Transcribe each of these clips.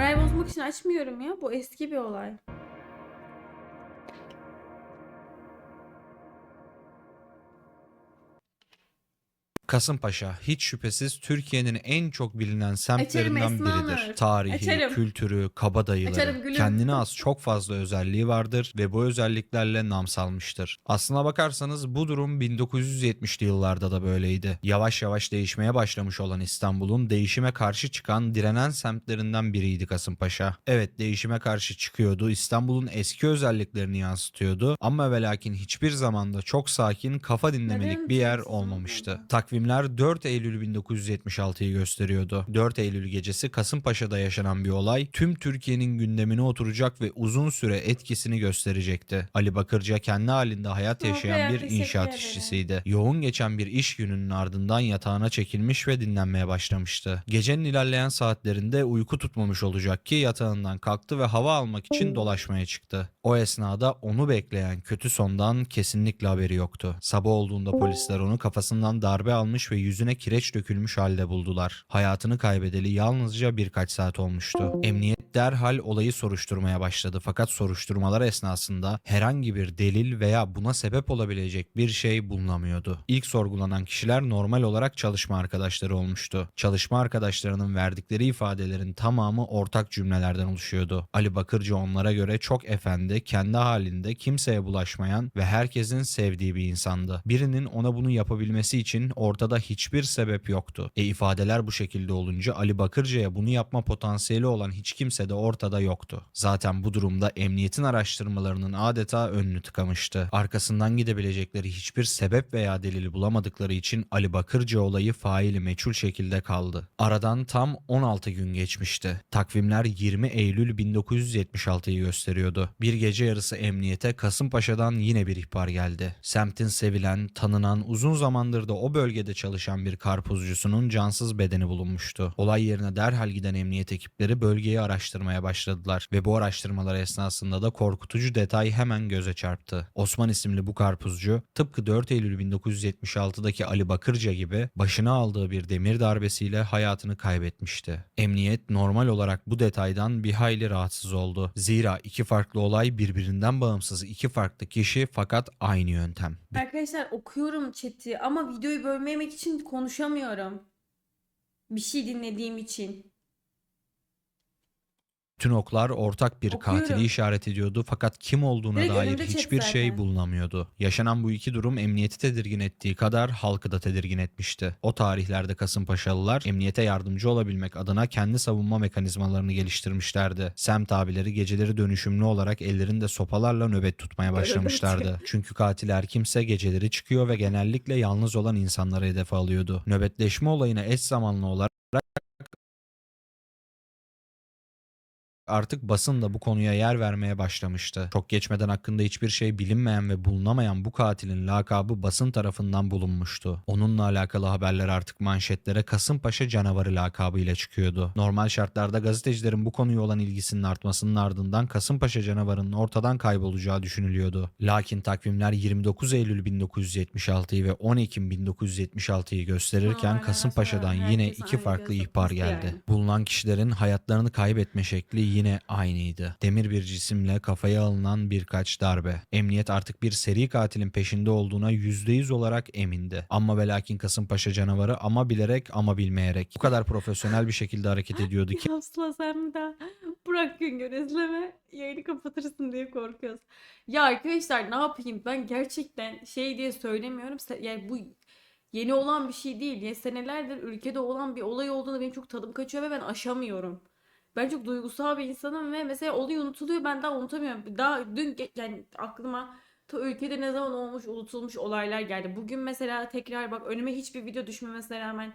Moral bozmak için açmıyorum ya. Bu eski bir olay. Kasımpaşa hiç şüphesiz Türkiye'nin en çok bilinen semtlerinden Nur. biridir. Tarihi, Açarım. kültürü, kabadayıları, Açarım kendine az çok fazla özelliği vardır ve bu özelliklerle nam salmıştır. Aslına bakarsanız bu durum 1970'li yıllarda da böyleydi. Yavaş yavaş değişmeye başlamış olan İstanbul'un değişime karşı çıkan direnen semtlerinden biriydi Kasımpaşa. Evet değişime karşı çıkıyordu, İstanbul'un eski özelliklerini yansıtıyordu ama ve lakin hiçbir zamanda çok sakin, kafa dinlemelik bir yer olmamıştı. olmadı? Takvimler 4 Eylül 1976'yı gösteriyordu. 4 Eylül gecesi Kasımpaşa'da yaşanan bir olay tüm Türkiye'nin gündemine oturacak ve uzun süre etkisini gösterecekti. Ali Bakırca kendi halinde hayat yaşayan bir inşaat işçisiydi. Yoğun geçen bir iş gününün ardından yatağına çekilmiş ve dinlenmeye başlamıştı. Gecenin ilerleyen saatlerinde uyku tutmamış olacak ki yatağından kalktı ve hava almak için dolaşmaya çıktı. O esnada onu bekleyen kötü sondan kesinlikle haberi yoktu. Sabah olduğunda polisler onu kafasından darbe almış ve yüzüne kireç dökülmüş halde buldular. Hayatını kaybedeli yalnızca birkaç saat olmuştu. Emniyet derhal olayı soruşturmaya başladı fakat soruşturmalar esnasında herhangi bir delil veya buna sebep olabilecek bir şey bulunamıyordu. İlk sorgulanan kişiler normal olarak çalışma arkadaşları olmuştu. Çalışma arkadaşlarının verdikleri ifadelerin tamamı ortak cümlelerden oluşuyordu. Ali Bakırcı onlara göre çok efendi, kendi halinde kimseye bulaşmayan ve herkesin sevdiği bir insandı. Birinin ona bunu yapabilmesi için ortada hiçbir sebep yoktu. E ifadeler bu şekilde olunca Ali Bakırcı'ya bunu yapma potansiyeli olan hiç kimse de ortada yoktu. Zaten bu durumda emniyetin araştırmalarının adeta önünü tıkamıştı. Arkasından gidebilecekleri hiçbir sebep veya delili bulamadıkları için Ali Bakırcı olayı faili meçhul şekilde kaldı. Aradan tam 16 gün geçmişti. Takvimler 20 Eylül 1976'yı gösteriyordu. Bir gece yarısı emniyete Kasımpaşa'dan yine bir ihbar geldi. Semtin sevilen, tanınan, uzun zamandır da o bölgede çalışan bir karpuzcusunun cansız bedeni bulunmuştu. Olay yerine derhal giden emniyet ekipleri bölgeyi araştırmaya başladılar ve bu araştırmalar esnasında da korkutucu detay hemen göze çarptı. Osman isimli bu karpuzcu tıpkı 4 Eylül 1976'daki Ali Bakırca gibi başına aldığı bir demir darbesiyle hayatını kaybetmişti. Emniyet normal olarak bu detaydan bir hayli rahatsız oldu. Zira iki farklı olay birbirinden bağımsız iki farklı kişi fakat aynı yöntem. Arkadaşlar okuyorum chat'i ama videoyu bölmemek için konuşamıyorum. Bir şey dinlediğim için. Bütün oklar ortak bir Okuyorum. katili işaret ediyordu fakat kim olduğuna Direkt dair önümde hiçbir şey zaten. bulunamıyordu. Yaşanan bu iki durum emniyeti tedirgin ettiği kadar halkı da tedirgin etmişti. O tarihlerde Kasımpaşalılar emniyete yardımcı olabilmek adına kendi savunma mekanizmalarını geliştirmişlerdi. Semt abileri geceleri dönüşümlü olarak ellerinde sopalarla nöbet tutmaya başlamışlardı. Çünkü katil her kimse geceleri çıkıyor ve genellikle yalnız olan insanları hedefe alıyordu. Nöbetleşme olayına eş zamanlı olarak artık basın da bu konuya yer vermeye başlamıştı. Çok geçmeden hakkında hiçbir şey bilinmeyen ve bulunamayan bu katilin lakabı basın tarafından bulunmuştu. Onunla alakalı haberler artık manşetlere Kasımpaşa canavarı lakabıyla çıkıyordu. Normal şartlarda gazetecilerin bu konuya olan ilgisinin artmasının ardından Kasımpaşa canavarının ortadan kaybolacağı düşünülüyordu. Lakin takvimler 29 Eylül 1976'yı ve 10 Ekim 1976'yı gösterirken Kasımpaşa'dan yine iki farklı ihbar geldi. Bulunan kişilerin hayatlarını kaybetme şekli yine aynıydı. Demir bir cisimle kafaya alınan birkaç darbe. Emniyet artık bir seri katilin peşinde olduğuna %100 olarak emindi. Ama ve lakin Kasımpaşa canavarı ama bilerek ama bilmeyerek bu kadar profesyonel bir şekilde hareket ediyordu ki Asla sen bir daha Burak Güngör izleme yayını kapatırsın diye korkuyoruz. Ya arkadaşlar ne yapayım ben gerçekten şey diye söylemiyorum. Yani bu yeni olan bir şey değil. Ya senelerdir ülkede olan bir olay olduğunda benim çok tadım kaçıyor ve ben aşamıyorum. Ben çok duygusal bir insanım ve mesela olay unutuluyor ben daha unutamıyorum. Daha dün yani aklıma ta ülkede ne zaman olmuş unutulmuş olaylar geldi. Bugün mesela tekrar bak önüme hiçbir video düşmemesine rağmen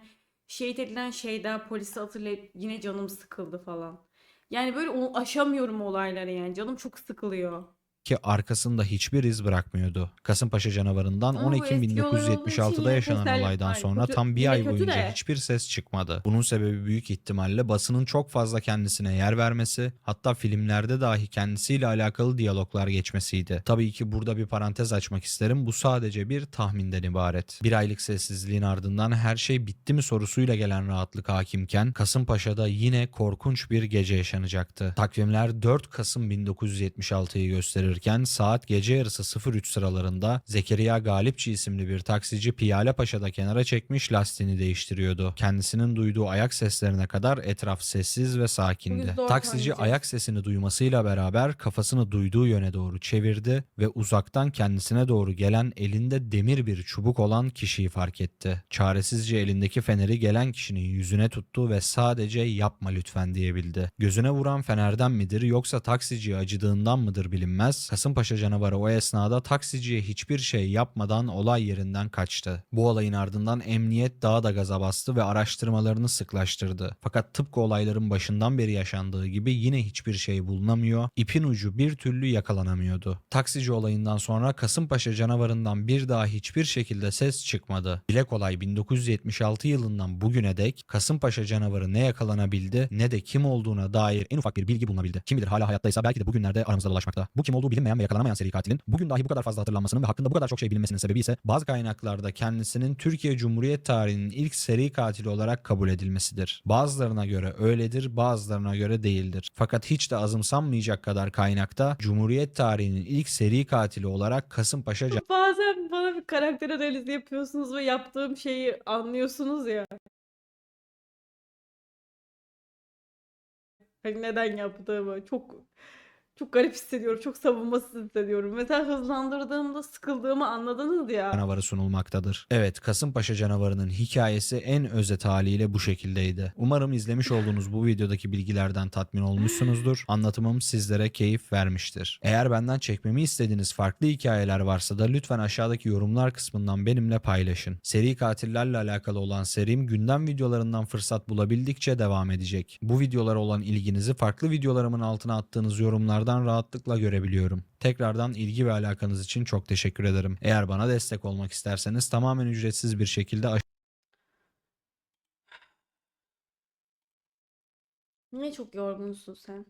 şehit edilen şeyda polisi hatırlayıp yine canım sıkıldı falan. Yani böyle aşamıyorum olayları yani. Canım çok sıkılıyor. Ki arkasında hiçbir iz bırakmıyordu. Kasımpaşa canavarından Ama 10 bu Ekim eski olay olduğu için 1976'da yine yaşanan teselli olaydan sonra Kötü- tam bir yine ay kötü boyunca de. hiçbir ses çıkmadı. Bunun sebebi büyük ihtimalle basının çok fazla kendisine yer vermesi, hatta filmlerde dahi kendisiyle alakalı diyaloglar geçmesiydi. Tabii ki burada bir parantez açmak isterim. Bu sadece bir tahminden ibaret. Bir aylık sessizliğin ardından her şey bitti mi sorusuyla gelen rahatlık hakimken Kasımpaşa'da yine korkunç bir gece yaşanacaktı. Takvimler 4 Kasım 1976'yı gösterirken saat gece yarısı 03 sıralarında Zekeriya Galipçi isimli bir taksici Piyale Paşa'da kenara çekmiş lastiğini değiştiriyordu. Kendisinin duyduğu ayak seslerine kadar etraf sessiz ve sakindi. Taksici ayak sesini duymasıyla beraber kafasını duyduğu yöne doğru çevirdi ve uzaktan kendisine doğru gelen elinde demir bir çubuk olan kişiyi fark etti. Çaresizce elindeki feneri gelen kişinin yüzüne tuttu ve sadece yapma lütfen diyebildi. Gözüne vuran fenerden midir yoksa taksiciye acıdığından mıdır bilinmez. Kasımpaşa canavarı o esnada taksiciye hiçbir şey yapmadan olay yerinden kaçtı. Bu olayın ardından emniyet daha da gaza bastı ve araştırmalarını sıklaştırdı. Fakat tıpkı olayların başından beri yaşandığı gibi yine hiçbir şey bulunamıyor, ipin ucu bir türlü yakalanamıyordu. Taksici olayından sonra Kasımpaşa canavarından bir daha hiçbir şekilde ses çıkmadı. Dile kolay 1976 yılından bugüne dek Kasımpaşa canavarı ne yakalanabildi ne de kim olduğuna dair en ufak bir bilgi bulunabildi. Kim bilir hala hayattaysa belki de bugünlerde aramızda dolaşmakta. Bu kim olduğu bilinmeyen ve yakalanamayan seri katilin bugün dahi bu kadar fazla hatırlanmasının ve hakkında bu kadar çok şey bilinmesinin sebebi ise bazı kaynaklarda kendisinin Türkiye Cumhuriyet tarihinin ilk seri katili olarak kabul edilmesidir. Bazılarına göre öyledir, bazılarına göre değildir. Fakat hiç de azımsanmayacak kadar kaynakta Cumhuriyet tarihinin ilk seri katili olarak Kasımpaşa Bazen bana bir karakter analizi yapıyorsunuz ve yaptığım şeyi anlıyorsunuz ya. Hani neden yaptığımı çok çok garip hissediyorum. Çok savunmasız hissediyorum. Mesela hızlandırdığımda sıkıldığımı anladınız ya. canavarı sunulmaktadır. Evet, Kasımpaşa canavarının hikayesi en özet haliyle bu şekildeydi. Umarım izlemiş olduğunuz bu videodaki bilgilerden tatmin olmuşsunuzdur. Anlatımım sizlere keyif vermiştir. Eğer benden çekmemi istediğiniz farklı hikayeler varsa da lütfen aşağıdaki yorumlar kısmından benimle paylaşın. Seri katillerle alakalı olan serim gündem videolarından fırsat bulabildikçe devam edecek. Bu videolara olan ilginizi farklı videolarımın altına attığınız yorumlardan rahatlıkla görebiliyorum. Tekrardan ilgi ve alakanız için çok teşekkür ederim. Eğer bana destek olmak isterseniz tamamen ücretsiz bir şekilde Niye çok yorgunsun sen?